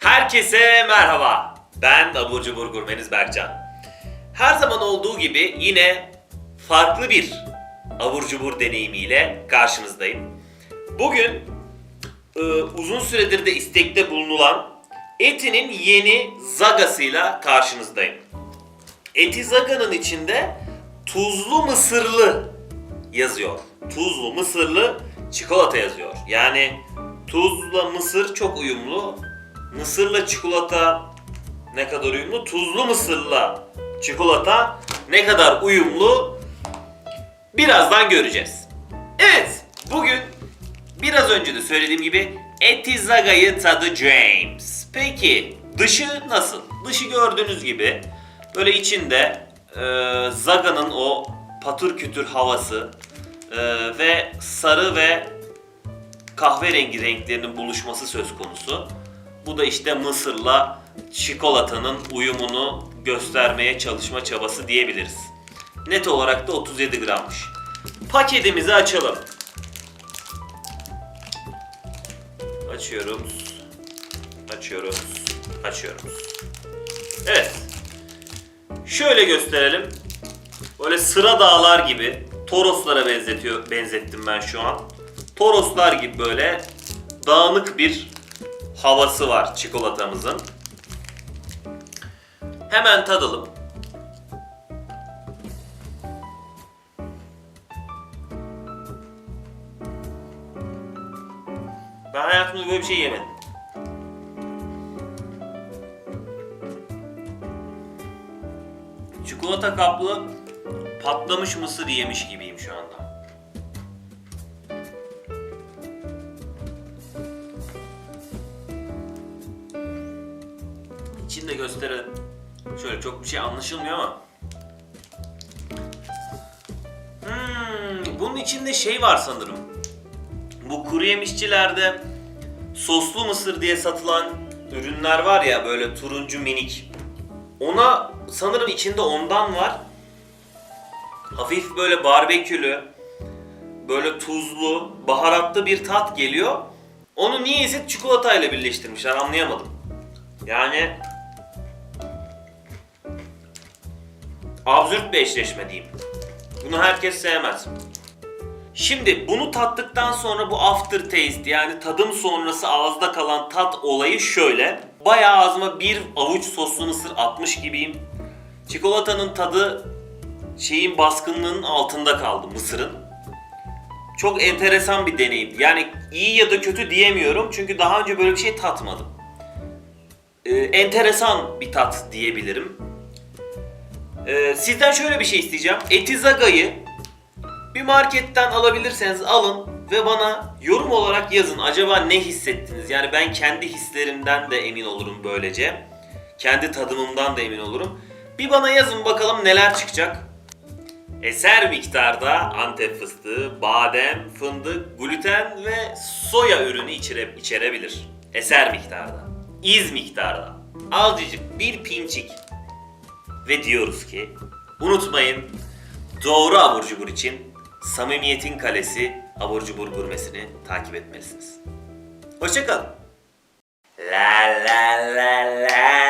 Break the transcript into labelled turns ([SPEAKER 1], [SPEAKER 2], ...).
[SPEAKER 1] Herkese merhaba. Ben Abur Cubur Gurmeniz Berkcan. Her zaman olduğu gibi yine farklı bir abur cubur deneyimiyle karşınızdayım. Bugün e, uzun süredir de istekte bulunulan Eti'nin yeni zagasıyla karşınızdayım. Eti zaganın içinde tuzlu mısırlı yazıyor. Tuzlu mısırlı çikolata yazıyor. Yani tuzla mısır çok uyumlu. Mısırla çikolata ne kadar uyumlu? Tuzlu mısırla çikolata ne kadar uyumlu? Birazdan göreceğiz. Evet, bugün biraz önce de söylediğim gibi Etizaga'yı tadı James. Peki dışı nasıl? Dışı gördüğünüz gibi böyle içinde e, Zaga'nın o patır kütür havası e, ve sarı ve kahverengi renklerinin buluşması söz konusu. Bu da işte mısırla çikolatanın uyumunu göstermeye çalışma çabası diyebiliriz. Net olarak da 37 grammış. Paketimizi açalım. Açıyoruz. Açıyoruz. Açıyoruz. Evet. Şöyle gösterelim. Böyle sıra dağlar gibi Toroslara benzetiyor, benzettim ben şu an. Toroslar gibi böyle dağınık bir havası var çikolatamızın. Hemen tadalım. Ben hayatımda böyle bir şey yemedim. Çikolata kaplı patlamış mısır yemiş gibiyim şu anda. İçinde gösterelim. Şöyle çok bir şey anlaşılmıyor ama. Hmm, bunun içinde şey var sanırım. Bu kuru yemişçilerde soslu mısır diye satılan ürünler var ya böyle turuncu minik. Ona sanırım içinde ondan var. Hafif böyle barbekülü, böyle tuzlu, baharatlı bir tat geliyor. Onu niyeyse çikolatayla birleştirmişler anlayamadım. Yani absürt bir eşleşme diyeyim. Bunu herkes sevmez. Şimdi bunu tattıktan sonra bu aftertaste yani tadım sonrası ağızda kalan tat olayı şöyle. Bayağı ağzıma bir avuç soslu mısır atmış gibiyim. Çikolatanın tadı şeyin baskınlığının altında kaldı mısırın. Çok enteresan bir deneyim. Yani iyi ya da kötü diyemiyorum çünkü daha önce böyle bir şey tatmadım. Ee, enteresan bir tat diyebilirim. Ee, sizden şöyle bir şey isteyeceğim. Etizaga'yı bir marketten alabilirseniz alın ve bana yorum olarak yazın. Acaba ne hissettiniz? Yani ben kendi hislerimden de emin olurum böylece. Kendi tadımımdan da emin olurum. Bir bana yazın bakalım neler çıkacak. Eser miktarda Antep fıstığı, badem, fındık, gluten ve soya ürünü içere, içerebilir. Eser miktarda. İz miktarda. Azıcık bir pinçik. Ve diyoruz ki unutmayın doğru abur cubur için samimiyetin kalesi abur cubur gurmesini takip etmelisiniz. Hoşçakalın. La la